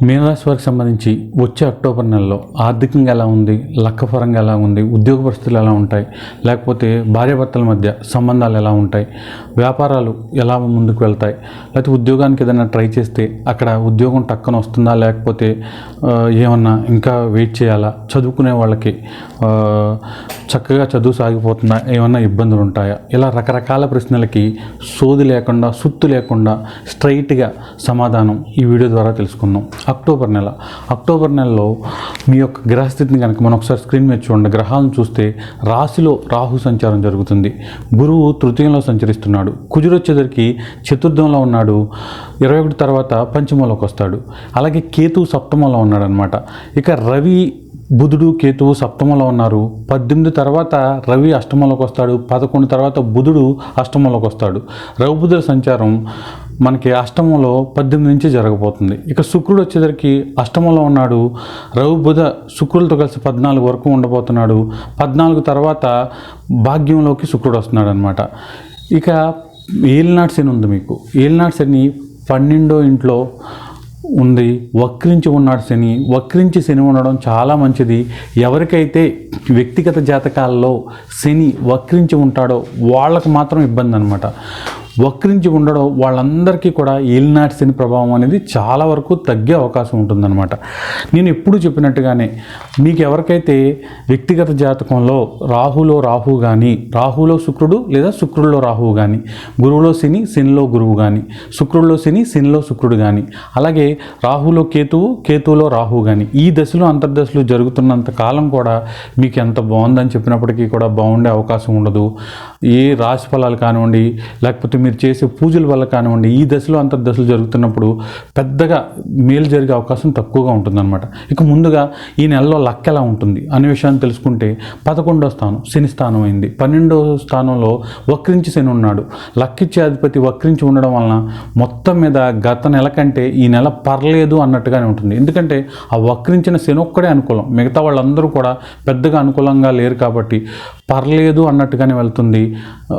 మీనరాశి వారికి సంబంధించి వచ్చే అక్టోబర్ నెలలో ఆర్థికంగా ఎలా ఉంది లక్కపరంగా ఎలా ఉంది ఉద్యోగ పరిస్థితులు ఎలా ఉంటాయి లేకపోతే భార్యాభర్తల మధ్య సంబంధాలు ఎలా ఉంటాయి వ్యాపారాలు ఎలా ముందుకు వెళ్తాయి లేకపోతే ఉద్యోగానికి ఏదైనా ట్రై చేస్తే అక్కడ ఉద్యోగం టక్కన వస్తుందా లేకపోతే ఏమన్నా ఇంకా వెయిట్ చేయాలా చదువుకునే వాళ్ళకి చక్కగా చదువు సాగిపోతుందా ఏమన్నా ఇబ్బందులు ఉంటాయా ఇలా రకరకాల ప్రశ్నలకి సోది లేకుండా సుత్తు లేకుండా స్ట్రైట్గా సమాధానం ఈ వీడియో ద్వారా తెలుసుకుందాం అక్టోబర్ నెల. అక్టోబర్ నెలలో మీ యొక్క గ్రహస్థితిని కనుక మనం ఒకసారి స్క్రీన్ మీద చూడండి. గ్రహాలను చూస్తే రాశిలో రాహు సంచారం జరుగుతుంది. గురువు తృతీయంలో సంచరిస్తున్నాడు. కుజుడు వచ్చేసరికి చతుర్థంలో ఉన్నాడు. ఇరవై ఒకటి తర్వాత పంచమంలోకి వస్తాడు. అలాగే కేతువు సప్తమంలో ఉన్నాడు అనమాట ఇక రవి బుధుడు కేతువు సప్తమంలో ఉన్నారు. పద్దెనిమిది తర్వాత రవి అష్టమంలోకి వస్తాడు. పదకొండు తర్వాత బుధుడు అష్టమంలోకి వస్తాడు. రవి బుధుల సంచారం మనకి అష్టమంలో పద్దెనిమిది నుంచి జరగబోతుంది. ఇక శుక్రుడు వచ్చేసరికి అష్టమంలో ఉన్నాడు. రవి బుధ శుక్రులతో కలిసి పద్నాలుగు వరకు ఉండబోతున్నాడు. పద్నాలుగు తర్వాత భాగ్యంలోకి శుక్రుడు వస్తున్నాడు అనమాట ఇక ఏలినాడు శని ఉంది మీకు. ఏలినాడు శని పన్నెండో ఇంట్లో ఉంది. వక్రించి ఉన్నాడు శని. వక్రించి శని ఉండడం చాలా మంచిది. ఎవరికైతే వ్యక్తిగత జాతకాల్లో శని వక్రించి ఉంటాడో వాళ్ళకు మాత్రం ఇబ్బంది అనమాట వక్రించి ఉండడం వాళ్ళందరికీ కూడా ఏలినాటి శని ప్రభావం అనేది చాలా వరకు తగ్గే అవకాశం ఉంటుందన్నమాట. నేను ఎప్పుడు చెప్పినట్టుగానే మీకు ఎవరికైతే వ్యక్తిగత జాతకంలో రాహులో రాహు కానీ రాహులో శుక్రుడు లేదా శుక్రుడిలో రాహువు కానీ గురువులో శని శనిలో గురువు కానీ శుక్రుడిలో శని శనిలో శుక్రుడు కానీ అలాగే రాహులో కేతువు కేతువులో రాహువు కానీ ఈ దశలు అంతర్దశలు జరుగుతున్నంత కాలం కూడా మీకు ఎంత బాగుందని చెప్పినప్పటికీ కూడా బాగుండే అవకాశం ఉండదు. ఏ రాశి ఫలాలు కానివ్వండి లేకపోతే మీరు చేసే పూజల వల్ల కానివ్వండి ఈ దశలో అంతర్దశలు జరుగుతున్నప్పుడు పెద్దగా మేలు జరిగే అవకాశం తక్కువగా ఉంటుందన్నమాట. ఇక ముందుగా ఈ నెలలో లక్ ఎలా ఉంటుంది అనే విషయాన్ని తెలుసుకుంటే పదకొండో స్థానం శని స్థానం అయింది. పన్నెండో స్థానంలో వక్రించి శని ఉన్నాడు. లక్కిచ్చే అధిపతి వక్రించి ఉండడం వలన మొత్తం మీద గత నెల కంటే ఈ నెల పర్లేదు అన్నట్టుగానే ఉంటుంది. ఎందుకంటే ఆ వక్రించిన శని ఒక్కడే అనుకూలం. మిగతా వాళ్ళందరూ కూడా పెద్దగా అనుకూలంగా లేరు కాబట్టి పర్లేదు అన్నట్టుగానే వెళ్తుంది.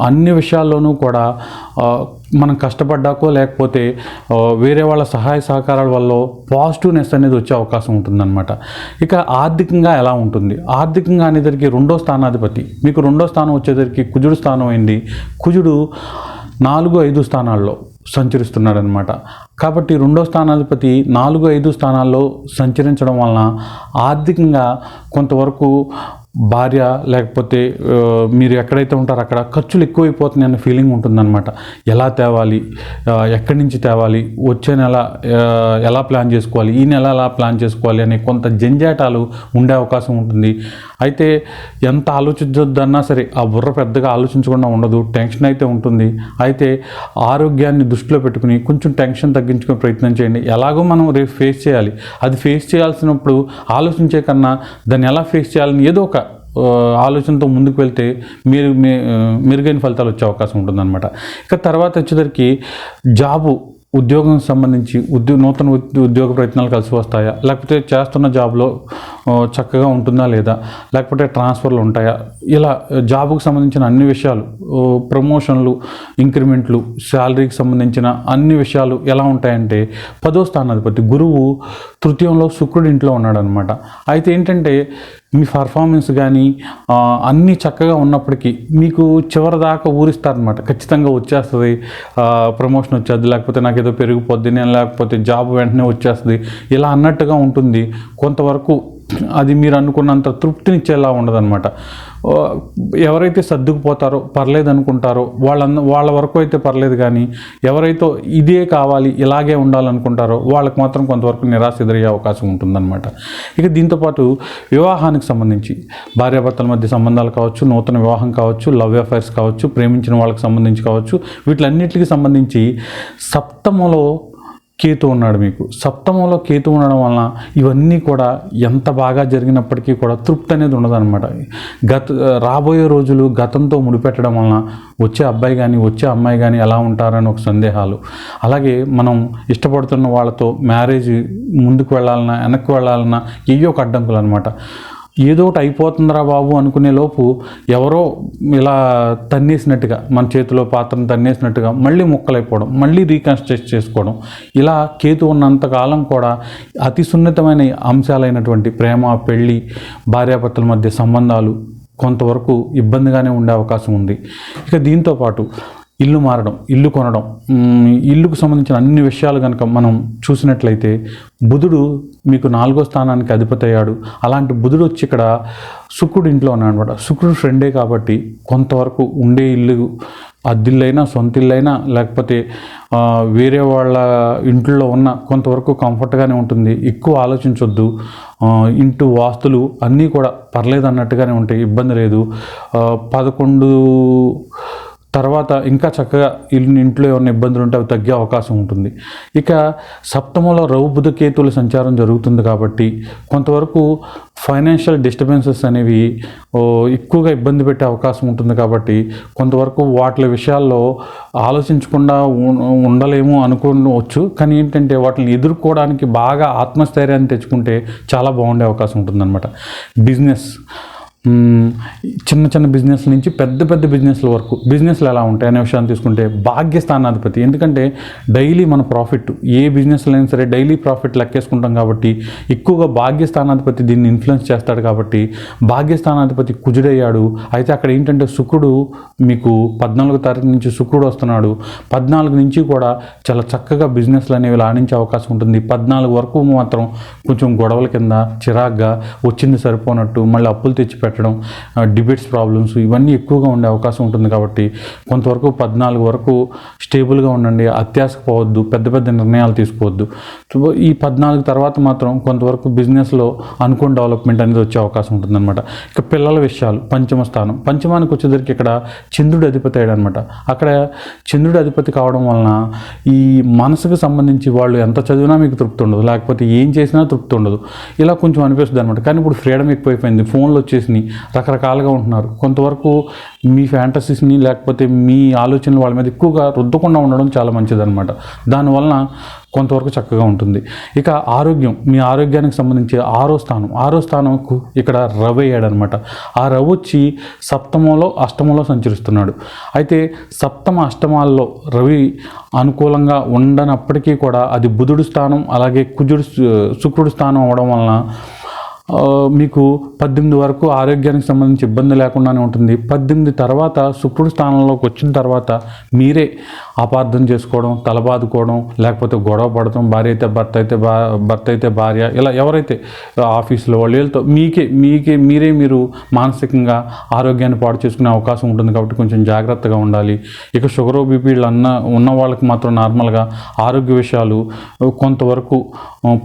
అన్ని విషయాల్లోనూ కూడా మనం కష్టపడ్డాకో లేకపోతే వేరే వాళ్ళ సహాయ సహకారాల వల్ల పాజిటివ్నెస్ అనేది వచ్చే అవకాశం ఉంటుందన్నమాట. ఇక ఆర్థికంగా ఎలా ఉంటుంది? ఆర్థికంగా అనేదరికి రెండో స్థానాధిపతి. మీకు రెండో స్థానం వచ్చేసరికి కుజుడు స్థానం అయింది కుజుడు నాలుగు ఐదు స్థానాల్లో సంచరిస్తున్నాడనమాట కాబట్టి రెండో స్థానాధిపతి నాలుగు ఐదు స్థానాల్లో సంచరించడం వలన ఆర్థికంగా కొంతవరకు భార్య లేకపోతే మీరు ఎక్కడైతే ఉంటారో అక్కడ ఖర్చులు ఎక్కువైపోతున్నాయి అన్న ఫీలింగ్ ఉంటుందన్నమాట. ఎలా తేవాలి? ఎక్కడి నుంచి తేవాలి? వచ్చే నెల ఎలా ప్లాన్ చేసుకోవాలి? ఈ నెల ఎలా ప్లాన్ చేసుకోవాలి? అనే కొంత జంజాటాలు ఉండే అవకాశం ఉంటుంది. అయితే ఎంత ఆలోచించొద్దన్నా సరే ఆ బుర్ర పెద్దగా ఆలోచించకుండా ఉండదు. టెన్షన్ అయితే ఉంటుంది. అయితే ఆరోగ్యాన్ని దృష్టిలో పెట్టుకుని కొంచెం టెన్షన్ తగ్గించుకునే ప్రయత్నం చేయండి. ఎలాగో మనం రేపు ఫేస్ చేయాలి. అది ఫేస్ చేయాల్సినప్పుడు ఆలోచించే కన్నా దాన్ని ఎలా ఫేస్ చేయాలని ఏదో ఒక ఆలోచనతో ముందుకు వెళ్తే మీరు మీ- మెరుగైన ఫలితాలు వచ్చే అవకాశం ఉంటుందన్నమాట. ఇక తర్వాత వచ్చేసరికి జాబు ఉద్యోగం సంబంధించి ఉద్యో నూతన ఉద్యోగ ప్రయత్నాలు కలిసి వస్తాయా? లేకపోతే చేస్తున్న జాబ్లో చక్కగా ఉంటుందా లేదా? లేకపోతే ట్రాన్స్ఫర్లు ఉంటాయా? ఇలా జాబుకు సంబంధించిన అన్ని విషయాలు ప్రమోషన్లు ఇంక్రిమెంట్లు శాలరీకి సంబంధించిన అన్ని విషయాలు ఎలా ఉంటాయంటే పదో స్థానాధిపతి గురువు తృతీయంలో శుక్రుడి ఇంట్లో ఉన్నాడనమాట అయితే ఏంటంటే మీ పర్ఫార్మెన్స్ కానీ అన్నీ చక్కగా ఉన్నప్పటికీ మీకు చివరి దాకా ఊరిస్తారనమాట ఖచ్చితంగా వచ్చేస్తుంది. ప్రమోషన్ వచ్చేది లేకపోతే నాకు ఏదో పెరిగిపోద్ది నేను లేకపోతే జాబ్ వెంటనే వచ్చేస్తుంది. ఇలా అన్నట్టుగా ఉంటుంది. కొంతవరకు అది మీరు అనుకున్నంత తృప్తినిచ్చేలా ఉండదన్నమాట. ఎవరైతే సర్దుకుపోతారో పర్లేదు అనుకుంటారో వాళ్ళ వాళ్ళ వరకు అయితే పర్లేదు కానీ ఎవరైతే ఇదే కావాలి ఇలాగే ఉండాలనుకుంటారో వాళ్ళకి మాత్రం కొంతవరకు నిరాశ ఎదురయ్యే అవకాశం ఉంటుందన్నమాట. ఇక దీంతోపాటు వివాహానికి సంబంధించి భార్యాభర్తల మధ్య సంబంధాలు కావచ్చు నూతన వివాహం కావచ్చు లవ్ అఫైర్స్ కావచ్చు ప్రేమించిన వాళ్ళకి సంబంధించి కావచ్చు వీటిలన్నిటికీ సంబంధించి సప్తమలో కేతు ఉన్నాడు మీకు. సప్తమంలో కేతు ఉండడం వలన ఇవన్నీ కూడా ఎంత బాగా జరిగినప్పటికీ కూడా తృప్తి అనేది ఉండదన్నమాట. గత రాబోయే రోజులు గతంతో ముడిపెట్టడం వలన వచ్చే అబ్బాయి కానీ వచ్చే అమ్మాయి కానీ ఎలా ఉంటారని ఒక సందేహాలు. అలాగే మనం ఇష్టపడుతున్న వాళ్ళతో మ్యారేజ్ ముందుకు వెళ్ళాలన్నా వెనక్కి వెళ్ళాలన్నా ఏయో ఒక అడ్డంకులు అనమాట ఏదో ఒకటి అయిపోతుందిరా బాబు అనుకునే లోపు ఎవరో ఇలా తన్నేసినట్టుగా మన చేతిలో పాత్రను తన్నేసినట్టుగా మళ్ళీ ముక్కలైపోవడం మళ్ళీ రీకన్స్ట్రక్ట్ చేసుకోవడం. ఇలా కేతు ఉన్నంత కాలం కూడా అతి సున్నితమైన అంశాలైనటువంటి ప్రేమ పెళ్ళి భార్యాభర్తల మధ్య సంబంధాలు కొంతవరకు ఇబ్బందిగానే ఉండే అవకాశం ఉంది. ఇక దీంతో పాటు ఇల్లు మారడం ఇల్లు కొనడం ఇల్లుకు సంబంధించిన అన్ని విషయాలు కనుక మనం చూసినట్లయితే బుధుడు మీకు నాలుగో స్థానానికి అధిపతి అయ్యాడు. అలాంటి బుధుడు వచ్చి ఇక్కడ శుక్రుడు ఇంట్లో ఉన్నాడు అనమాట శుక్రుడు ఫ్రెండే కాబట్టి కొంతవరకు ఉండే ఇల్లు అద్దిల్లైనా సొంత ఇల్లైనా లేకపోతే వేరే వాళ్ళ ఇంట్లో ఉన్న కొంతవరకు కంఫర్ట్గానే ఉంటుంది. ఎక్కువ ఆలోచించొద్దు. ఇంటూ ఇంటి వాస్తులు అన్నీ కూడా పర్లేదు అన్నట్టుగానే ఉంటాయి. ఇబ్బంది లేదు. పదకొండు తర్వాత ఇంకా చక్కగా ఇల్లు ఇంట్లో ఏమైనా ఇబ్బందులు ఉంటే అవి తగ్గే అవకాశం ఉంటుంది. ఇక సప్తమంలో రవు బుధ సంచారం జరుగుతుంది కాబట్టి కొంతవరకు ఫైనాన్షియల్ డిస్టర్బెన్సెస్ అనేవి ఎక్కువగా ఇబ్బంది పెట్టే అవకాశం ఉంటుంది కాబట్టి కొంతవరకు వాటి విషయాల్లో ఆలోచించకుండా ఉండలేము అనుకోవచ్చు. కానీ ఏంటంటే వాటిని ఎదుర్కోవడానికి బాగా ఆత్మస్థైర్యాన్ని తెచ్చుకుంటే చాలా బాగుండే అవకాశం ఉంటుందన్నమాట. బిజినెస్ చిన్న చిన్న బిజినెస్ నుంచి పెద్ద పెద్ద బిజినెస్ల వరకు. బిజినెస్లు ఎలా ఉంటాయి అనే విషయాన్ని తీసుకుంటే భాగ్యస్థానాధిపతి. ఎందుకంటే డైలీ మన ప్రాఫిట్ ఏ బిజినెస్లైనా అయినా సరే డైలీ ప్రాఫిట్ లెక్కేసుకుంటాం కాబట్టి ఎక్కువగా భాగ్యస్థానాధిపతి దీన్ని ఇన్ఫ్లుయెన్స్ చేస్తాడు కాబట్టి భాగ్యస్థానాధిపతి కుజుడయ్యాడు. అయితే అక్కడ ఏంటంటే శుక్రుడు మీకు పద్నాలుగో తారీఖు నుంచి శుక్రుడు వస్తున్నాడు. పద్నాలుగు నుంచి కూడా చాలా చక్కగా బిజినెస్లు అనేవి లాడించే అవకాశం ఉంటుంది. పద్నాలుగు వరకు మాత్రం కొంచెం గొడవల కింద చిరాగ్గా వచ్చింది సరిపోనట్టు మళ్ళీ అప్పులు తెచ్చి పెట్టడం డిబేట్స్ ప్రాబ్లమ్స్ ఇవన్నీ ఎక్కువగా ఉండే అవకాశం ఉంటుంది కాబట్టి కొంతవరకు పద్నాలుగు వరకు స్టేబుల్గా ఉండండి అత్యాశకు పోవద్దు పెద్ద పెద్ద నిర్ణయాలు తీసుకోవద్దు. ఈ పద్నాలుగు తర్వాత మాత్రం కొంతవరకు బిజినెస్లో అనుకోని డెవలప్మెంట్ అనేది వచ్చే అవకాశం ఉంటుందన్నమాట. ఇక పిల్లల విషయాలు పంచమ స్థానం. పంచమానికి వచ్చేసరికి ఇక్కడ చంద్రుడు అధిపతి అయ్యాడు అనమాట అక్కడ చంద్రుడు అధిపతి కావడం వలన ఈ మనసుకు సంబంధించి వాళ్ళు ఎంత చదివినా మీకు తృప్తి ఉండదు. లేకపోతే ఏం చేసినా తృప్తి ఉండదు. ఇలా కొంచెం అనిపిస్తుంది అనమాట కానీ ఇప్పుడు ఫ్రీడమ్ ఎక్కువైపోయింది. ఫోన్లు వచ్చేసినాయి. రకరకాలుగా ఉంటున్నారు. కొంతవరకు మీ ఫ్యాంటసీస్ని లేకపోతే మీ ఆలోచనలు వాళ్ళ మీద ఎక్కువగా రుద్దకుండా ఉండడం చాలా మంచిదన్నమాట. దానివలన కొంతవరకు చక్కగా ఉంటుంది. ఇక ఆరోగ్యం. మీ ఆరోగ్యానికి సంబంధించి ఆరో స్థానం. ఆరో స్థానంకు ఇక్కడ రవి అయ్యాడనమాట ఆ రవి వచ్చి సప్తమంలో అష్టమంలో సంచరిస్తున్నాడు. అయితే సప్తమ అష్టమాల్లో రవి అనుకూలంగా ఉండనప్పటికీ కూడా అది బుధుడు స్థానం అలాగే కుజుడు శుక్రుడు స్థానం అవడం వలన మీకు పద్దెనిమిది వరకు ఆరోగ్యానికి సంబంధించి ఇబ్బంది లేకుండానే ఉంటుంది. పద్దెనిమిది తర్వాత శుక్రుడు స్థానంలోకి వచ్చిన తర్వాత మీరే అపార్థం చేసుకోవడం తలబాదుకోవడం లేకపోతే గొడవ పడటం భార్య అయితే భర్త అయితే భా భర్త అయితే భార్య ఇలా ఎవరైతే ఆఫీసులో వాళ్ళు వీళ్ళతో మీకే మీకే మీరే మీరు మానసికంగా ఆరోగ్యాన్ని పాడు చేసుకునే అవకాశం ఉంటుంది కాబట్టి కొంచెం జాగ్రత్తగా ఉండాలి. ఇక షుగర్ బీపీలు అన్న ఉన్న వాళ్ళకి మాత్రం నార్మల్గా ఆరోగ్య విషయాలు కొంతవరకు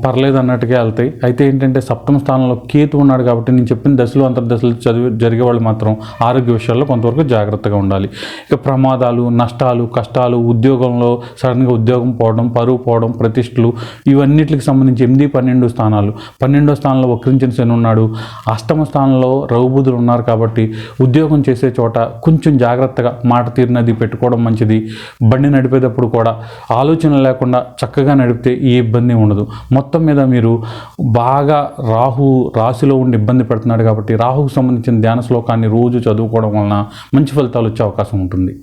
పర్లేదు అన్నట్టుగా వెళ్తాయి. అయితే ఏంటంటే సప్తమ స్థానంలో కేతు ఉన్నాడు కాబట్టి నేను చెప్పిన దశలు అంతర్దశలు చదివి జరిగే వాళ్ళు మాత్రం ఆరోగ్య విషయాల్లో కొంతవరకు జాగ్రత్తగా ఉండాలి. ఇక ప్రమాదాలు నష్టాలు కష్టాలు ఉద్యోగంలో సడన్గా ఉద్యోగం పోవడం పరువు పోవడం ప్రతిష్టలు ఇవన్నిటికి సంబంధించి ఎనిమిది పన్నెండు స్థానాలు. పన్నెండో స్థానంలో వక్రించిన శని ఉన్నాడు. అష్టమ స్థానంలో రఘుబుధులు ఉన్నారు కాబట్టి ఉద్యోగం చేసే చోట కొంచెం జాగ్రత్తగా మాట తీరినది పెట్టుకోవడం మంచిది. బండి నడిపేటప్పుడు కూడా ఆలోచన లేకుండా చక్కగా నడిపితే ఏ ఇబ్బంది ఉండదు. మొత్తం మీద మీరు బాగా రాహు రాశిలో ఉండి ఇబ్బంది పెడుతున్నాడు కాబట్టి రాహుకు సంబంధించిన ధ్యాన శ్లోకాన్ని రోజు చదువుకోవడం వలన మంచి ఫలితాలు వచ్చే అవకాశం ఉంటుంది.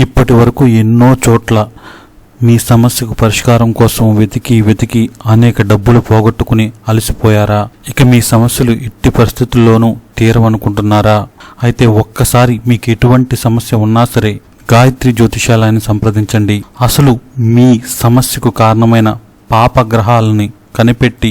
ఇప్పటి వరకు ఎన్నో చోట్ల మీ సమస్యకు పరిష్కారం కోసం వెతికి వెతికి అనేక డబ్బులు పోగొట్టుకుని అలసిపోయారా? ఇక మీ సమస్యలు ఎట్టి పరిస్థితుల్లోనూ తీరవనుకుంటున్నారా? అయితే ఒక్కసారి మీకు ఎటువంటి సమస్య ఉన్నా సరే గాయత్రి జ్యోతిషాలయాన్ని సంప్రదించండి. అసలు మీ సమస్యకు కారణమైన పాపగ్రహాలని కనిపెట్టి